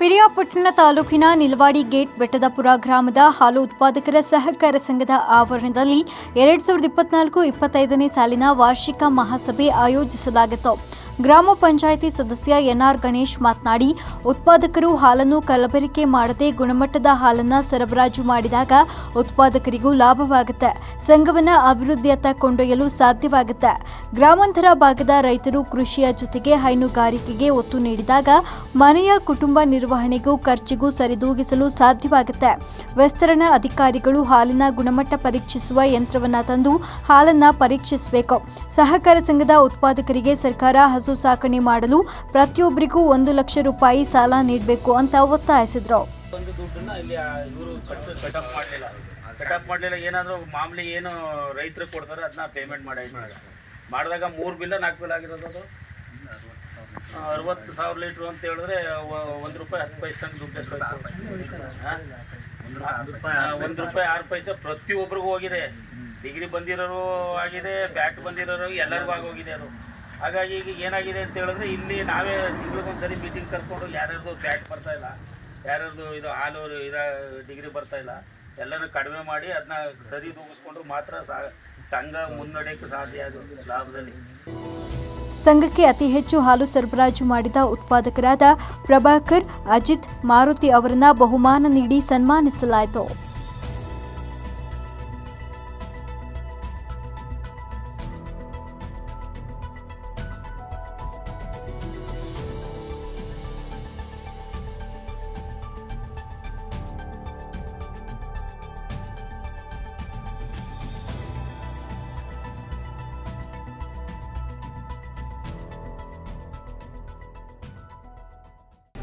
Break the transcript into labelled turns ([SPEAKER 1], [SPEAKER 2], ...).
[SPEAKER 1] ಪಿರಿಯಾಪಟ್ಟಣ ತಾಲೂಕಿನ ನಿಲ್ವಾಡಿ ಗೇಟ್ ಬೆಟ್ಟದಪುರ ಗ್ರಾಮದ ಹಾಲು ಉತ್ಪಾದಕರ ಸಹಕಾರ ಸಂಘದ ಆವರಣದಲ್ಲಿ ಎರಡ್ ಸಾವಿರದ ಇಪ್ಪತ್ನಾಲ್ಕು ಇಪ್ಪತ್ತೈದನೇ ಸಾಲಿನ ವಾರ್ಷಿಕ ಮಹಾಸಭೆ ಆಯೋಜಿಸಲಾಗಿತ್ತು. ಗ್ರಾಮ ಪಂಚಾಯಿತಿ ಸದಸ್ಯ ಎನ್ಆರ್ ಗಣೇಶ್ ಮಾತನಾಡಿ, ಉತ್ಪಾದಕರು ಹಾಲನ್ನು ಕಲಬೆರಕೆ ಮಾಡದೆ ಗುಣಮಟ್ಟದ ಹಾಲನ್ನು ಸರಬರಾಜು ಮಾಡಿದಾಗ ಉತ್ಪಾದಕರಿಗೂ ಲಾಭವಾಗುತ್ತೆ. ಸಂಘವನ್ನು ಅಭಿವೃದ್ಧಿಯತ್ತ ಕೊಂಡೊಯ್ಯಲು ಸಾಧ್ಯವಾಗುತ್ತೆ. ಗ್ರಾಮಾಂತರ ಭಾಗದ ರೈತರು ಕೃಷಿಯ ಜೊತೆಗೆ ಹೈನುಗಾರಿಕೆಗೆ ಒತ್ತು ನೀಡಿದಾಗ ಮನೆಯ ಕುಟುಂಬ ನಿರ್ವಹಣೆಗೂ ಖರ್ಚಿಗೂ ಸರಿದೂಗಿಸಲು ಸಾಧ್ಯವಾಗುತ್ತೆ. ವಿಸ್ತರಣ ಅಧಿಕಾರಿಗಳು ಹಾಲಿನ ಗುಣಮಟ್ಟ ಪರೀಕ್ಷಿಸುವ ಯಂತ್ರವನ್ನ ತಂದು ಹಾಲನ್ನ ಪರೀಕ್ಷಿಸಬೇಕು. ಸಹಕಾರ ಸಂಘದ ಉತ್ಪಾದಕರಿಗೆ ಸರ್ಕಾರ ಹಸು ಸಾಕಣೆ ಮಾಡಲು ಪ್ರತಿಯೊಬ್ಬರಿಗೂ ಒಂದು ಲಕ್ಷ ರೂಪಾಯಿ ಸಾಲ ನೀಡಬೇಕು ಅಂತ ಒತ್ತಾಯಿಸಿದ್ರು.
[SPEAKER 2] ಒಂದು ದುಡ್ಡನ್ನ ಇಲ್ಲಿ ಇವರು ಕಟ್ ಕಟಪ್ ಮಾಡಲಿಲ್ಲ. ಕಟಪ್ ಮಾಡಲಿಲ್ಲ ಏನಾದರೂ ಮಾಮೂಲಿ ಏನು ರೈತರು ಕೊಡ್ತಾರೆ ಅದನ್ನ ಪೇಮೆಂಟ್ ಮಾಡಿ ಮಾಡಿದಾಗ ಮೂರು ಬಿಲ್ಲ ನಾಲ್ಕು ಬಿಲ್ ಆಗಿರೋದು ಅದು. ಅರವತ್ತು ಸಾವಿರ ಲೀಟ್ರು ಅಂತ ಹೇಳಿದ್ರೆ ಒಂದು ರೂಪಾಯಿ ಹತ್ತು ಪೈಸೆ ತನಕ ದುಡ್ಡು ಎಷ್ಟು ಒಂದು ರೂಪಾಯಿ ಆರು ಪೈಸೆ ಪ್ರತಿಯೊಬ್ಬರಿಗೂ ಹೋಗಿದೆ. ಡಿಗ್ರಿ ಬಂದಿರೋರು ಆಗಿದೆ ಬ್ಯಾಟ್ ಬಂದಿರೋರು ಎಲ್ಲರಿಗೂ ಆಗೋಗಿದೆ ಅದು. ಹಾಗಾಗಿ ಈಗ ಏನಾಗಿದೆ ಅಂತ ಹೇಳಿದ್ರೆ ಇಲ್ಲಿ ನಾವೇ ತಿಂಗಳಿಗೊಂದ್ಸರಿ ಮೀಟಿಂಗ್ ಕರ್ಕೊಂಡು ಯಾರ್ಯಾರ್ದು ಬ್ಯಾಟ್ ಬರ್ತಾ ಇಲ್ಲ, ಯಾರ್ಯಾರ್ದು ಇದು ಹಾಲು ಇದ ಡಿಗ್ರಿ ಬರ್ತಾ ಇಲ್ಲ, ಎಲ್ಲನೂ ಕಡಿಮೆ ಮಾಡಿ ಅದನ್ನ ಸರಿ ದೂಗಿಸ್ಕೊಂಡ್ರು ಮಾತ್ರ ಸಂಘ ಮುನ್ನಡೆಯಕ್ಕೆ ಸಾಧ್ಯ ಅದು ಲಾಭದಲ್ಲಿ.
[SPEAKER 1] ಸಂಘಕ್ಕೆ ಅತಿ ಹೆಚ್ಚು ಹಾಲು ಸರಬರಾಜು ಮಾಡಿದ ಉತ್ಪಾದಕರಾದ ಪ್ರಭಾಕರ್, ಅಜಿತ್, ಮಾರುತಿ ಅವರನ್ನ ಬಹುಮಾನ ನೀಡಿ ಸನ್ಮಾನಿಸಲಾಯಿತು.